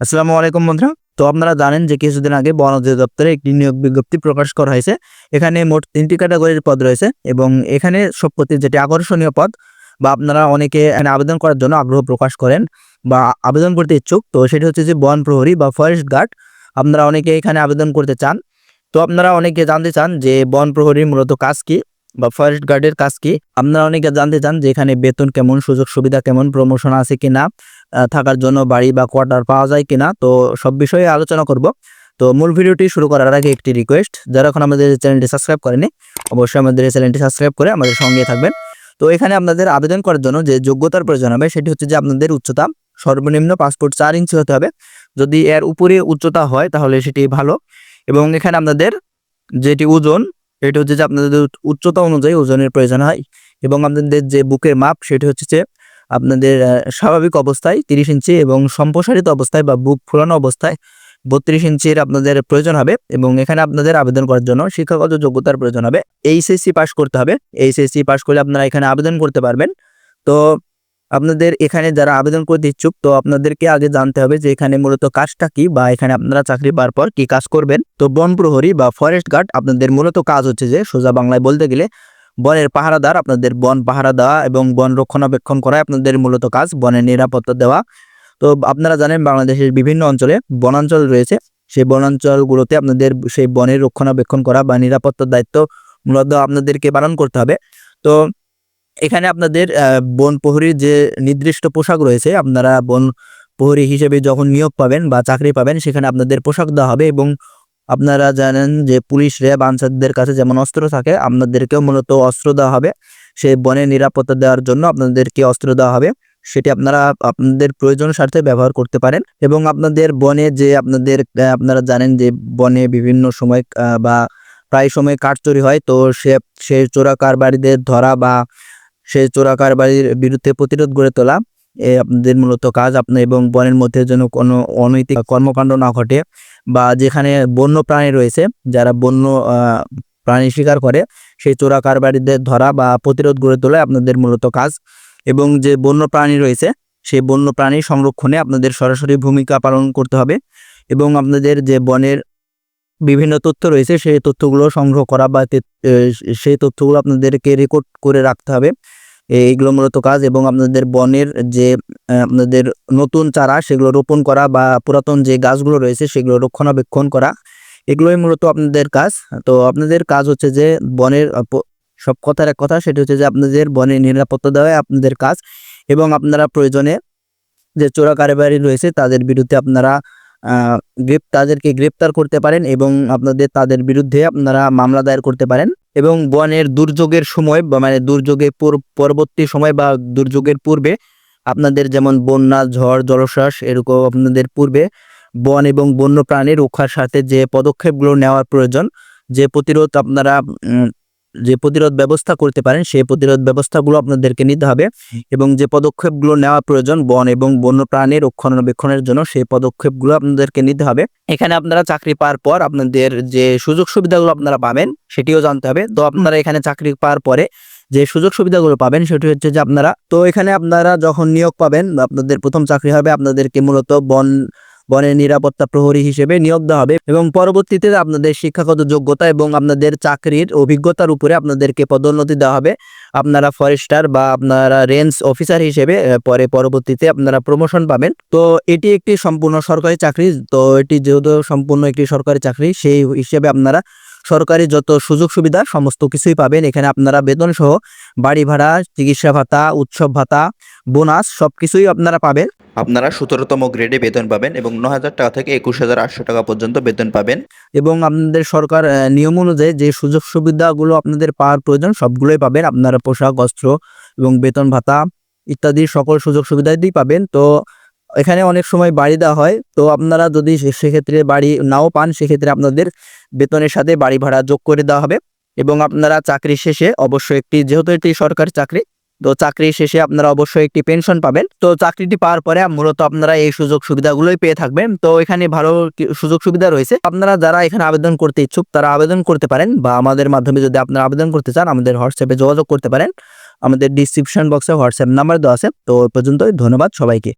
আসসালামু আলাইকুম বন্ধুরা। তো আপনারা জানেন যে কিছুদিন আগে বন অধিদপ্তরে একটি নিয়োগ বিজ্ঞপ্তি প্রকাশ করা হয়েছে। এখানে মোট তিনটি ক্যাটাগরির পদ রয়েছে এবং এখানে সবপ্রতি যেটি আকর্ষণীয় পদ বা আপনারা অনেকে এখানে আবেদন করার জন্য আগ্রহ প্রকাশ করেন বা আবেদন করতে ইচ্ছুক তো সেটি হচ্ছে যে বন প্রহরী বা ফরেস্ট গার্ড। আপনারা অনেকে এখানে আবেদন করতে চান। তো আপনারা অনেকে জানতে চান যে বন প্রহরীর মূলত কাজ কি বা ফরেস্ট গার্ডের কাজ কি। আপনারা অনেকে জানতে চান যে এখানে বেতন কেমন সুযোগ সুবিধা কেমন প্রমোশন আছে কিনা। আহ, থাকার জন্য বাড়ি বা কোয়ার্টার পাওয়া যায় কিনা, তো সব বিষয়ে আলোচনা করব। তো মূল ভিডিওটি শুরু করার আগে একটি রিকোয়েস্ট যারা এখন আমাদের চ্যানেলটি সাবস্ক্রাইব করেনি, অবশ্যই আমাদের চ্যানেলটি সাবস্ক্রাইব করে আমাদের সঙ্গে থাকবেন। তো এখানে আপনাদের আবেদন করার জন্য যে যোগ্যতার প্রয়োজন হবে, সেটি হচ্ছে যে আপনাদের উচ্চতা, সর্বনিম্ন পাসপোর্ট চার ইঞ্চি হতে হবে। যদি এর উপরে উচ্চতা হয়, তাহলে সেটি ভালো। এবং এখানে আপনাদের যেটি ওজন এটি হচ্ছে যে আপনাদের উচ্চতা অনুযায়ী ওজনের প্রয়োজন হয়। এবং আপনাদের যে বুকের মাপ, সেটি হচ্ছে যে আপনাদের স্বাভাবিক অবস্থায় তিরিশ ইঞ্চি এবং সম্প্রসারিত অবস্থায় বা বুক ফুলানো অবস্থায় বত্রিশ ইঞ্চির আপনাদের প্রয়োজন হবে এবং এখানে আপনাদের আবেদন করার জন্য শিক্ষাগত যোগ্যতার প্রয়োজন হবে। এইচএসসি পাস করতে হবে। এইচএসসি পাস করলে আপনারা এখানে আবেদন করতে পারবেন। তো আপনাদের এখানে যারা আবেদন করতে ইচ্ছুক, তো আপনাদেরকে আগে জানতে হবে যে এখানে মূলত কাজটা কি বা এখানে আপনারা চাকরি পাওয়ার পর কি কাজ করবেন। তো বন প্রহরী বা ফরেস্ট গার্ড আপনাদের মূলত কাজ হচ্ছে যে সোজা বাংলায় বলতে গেলে বনের পাহারাদার, আপনাদের বন পাহারা দেওয়া এবং বন রক্ষণাবেক্ষণ করা আপনাদের মূলত কাজ, বনের নিরাপত্তা দেওয়া। তো আপনারা জানেন বাংলাদেশের বিভিন্ন অঞ্চলে বনাঞ্চল রয়েছে। সেই বনাঞ্চলগুলোতে আপনাদের সেই বনের রক্ষণাবেক্ষণ করা বা নিরাপত্তার দায়িত্ব মূলত আপনাদেরকে পালন করতে হবে। তো এখানে আপনাদের বন প্রহরীর যে নির্দিষ্ট পোশাক রয়েছে, আপনারা বন প্রহরী হিসেবে যখন নিয়োগ পাবেন বা চাকরি পাবেন, সেখানে আপনাদের পোশাক দেওয়া হবে এবং আপনারা জানেন যে পুলিশ র্যাব আনসারদের কাছে যেমন অস্ত্র থাকে, আপনাদেরকেও মূলত অস্ত্র দেওয়া হবে। সেই বনে নিরাপত্তা দেওয়ার জন্য আপনাদেরকে অস্ত্র দেওয়া হবে। সেটি আপনারা আপনাদের প্রয়োজন স্বার্থে ব্যবহার করতে পারেন এবং আপনাদের বনে যে আপনাদের আপনারা জানেন যে বনে বিভিন্ন সময় বা প্রায় সময় কাঠ চুরি হয়, তো সে, সেই চোরা কারবারিদের ধরা বা সেই চোরা কারবারির বিরুদ্ধে প্রতিরোধ গড়ে তোলা আপনাদের মূলত কাজ আপনার এবং বনের মধ্যে যেন কোনো অনৈতিক কর্মকাণ্ড না ঘটে বা যেখানে বন্য প্রাণী রয়েছে, যারা বন্য প্রাণী শিকার করে, সেই চোরা কারবারিদের ধরা বা প্রতিরোধ গড়ে তোলা আপনাদের মূলত কাজ। এবং যে বন্য প্রাণী রয়েছে, সেই বন্য প্রাণী সংরক্ষণে আপনাদের সরাসরি ভূমিকা পালন করতে হবে। এবং আপনাদের যে বনের বিভিন্ন তথ্য রয়েছে, সেই তথ্যগুলো সংগ্রহ করা বা সেই তথ্যগুলো আপনাদেরকে রেকর্ড করে রাখতে হবে। এইগুলো মূলত কাজ এবং আপনাদের বনের যে আপনাদের নতুন চারা সেগুলো রোপণ করা বা পুরাতন যে গাছগুলো রয়েছে সেগুলো রক্ষণাবেক্ষণ করা, এগুলোই মূলত আপনাদের কাজ। তো আপনাদের কাজ হচ্ছে যে বনের সব কথার এক কথা সেটা হচ্ছে যে আপনাদের বনের নিরাপত্তা দেওয়াই আপনাদের কাজ এবং আপনারা প্রয়োজনে যে চোরা কারবারি রয়েছে তাদের বিরুদ্ধে আপনারা গ্রেপ তাদেরকে গ্রেপ্তার করতে পারেন এবং আপনাদের, তাদের বিরুদ্ধে আপনারা মামলা দায়ের করতে পারেন। এবং বনের দুর্যোগের সময় বা মানে দুর্যোগের পরবর্তী সময় বা দুর্যোগের পূর্বে আপনাদের যেমন বন্যা, ঝড় জলশ্বাস এরকম আপনাদের পূর্বে বন এবং বন্য প্রাণী রক্ষার সাথে যে পদক্ষেপগুলো নেওয়ার প্রয়োজন, যে প্রতিরোধ আপনারা যে প্রতিরোধ ব্যবস্থা করতে পারেন, সেই প্রতিরোধ ব্যবস্থাগুলো আপনাদেরকে নিতে হবে এবং যে পদক্ষেপগুলো নেওয়া প্রয়োজন, বন এবং বন্য প্রাণী রক্ষণাবেক্ষণের জন্য সেই পদক্ষেপগুলো আপনাদেরকে নিতে হবে। এখানে আপনারা চাকরি পাওয়ার পর আপনাদের যে সুযোগ সুবিধাগুলো আপনারা পাবেন, সেটিও জানতে হবে। তো আপনারা এখানে চাকরি পাওয়ার পরে যে সুযোগ সুবিধাগুলো পাবেন, সেটি হচ্ছে যে আপনারা, তো এখানে আপনারা যখন নিয়োগ পাবেন, আপনাদের প্রথম চাকরি হবে আপনাদেরকে মূলত বন বনের নিরাপত্তা প্রহরী হিসেবে নিয়োগ দেওয়া হবে এবং পরবর্তীতে আপনাদের শিক্ষাগত যোগ্যতা এবং আপনাদের চাকরির অভিজ্ঞতার উপরে আপনাদেরকে পদোন্নতি দেওয়া হবে। আপনারা ফরেস্টার বা আপনারা রেঞ্জ অফিসার হিসেবে পরে পরবর্তীতে আপনারা প্রমোশন পাবেন। তো এটি একটি সম্পূর্ণ সরকারি চাকরি। তো এটি যেহেতু সম্পূর্ণ একটি সরকারি চাকরি, সেই হিসেবে আপনারা সরকারি যত সুযোগ সুবিধা সমস্ত কিছুই পাবেন। এখানে আপনারা বেতন সহ বাড়ি ভাড়া চিকিৎসা ভাতা উৎসব ভাতা বোনাস সবকিছুই আপনারা পাবেন। আপনারা সতেরোতম গ্রেডে বেতন পাবেন এবং ন হাজার টাকা থেকে একুশ হাজার আটশো টাকা পর্যন্ত বেতন পাবেন। এবং আপনাদের সরকার নিয়ম অনুযায়ী যে সুযোগ সুবিধাগুলো আপনাদের পাওয়ার প্রয়োজন সবগুলোই পাবেন। আপনারা পোশাক অস্ত্র এবং বেতন ভাতা ইত্যাদি সকল সুযোগ সুবিধাই পাবেন। তো এখানে অনেক সময় বাড়ি দেওয়া হয়। তো আপনারা যদি সেক্ষেত্রে বাড়ি নাও পান, সেক্ষেত্রে আপনাদের বেতনের সাথে বাড়ি ভাড়া যোগ করে দেওয়া হবে। এবং আপনারা চাকরি শেষে অবশ্যই একটি, যেহেতু এটি সরকারি চাকরি, তো চাকরি শেষে আপনারা অবশ্যই একটি পেনশন পাবেন। তো চাকরিটি পাওয়ার পরে মূলত আপনারা এই সুযোগ সুবিধাগুলোই পেয়ে থাকবেন। তো এখানে ভালো সুযোগ সুবিধা রয়েছে। আপনারা যারা এখানে আবেদন করতে ইচ্ছুক, তারা আবেদন করতে পারেন বা আমাদের মাধ্যমে যদি আপনারা আবেদন করতে চান, আমাদের হোয়াটসঅ্যাপে যোগাযোগ করতে পারেন। আমাদের ডিসক্রিপশন বক্সে হোয়াটসঅ্যাপ নাম্বার দেওয়া আছে। তো পর্যন্তই, ধন্যবাদ সবাইকে।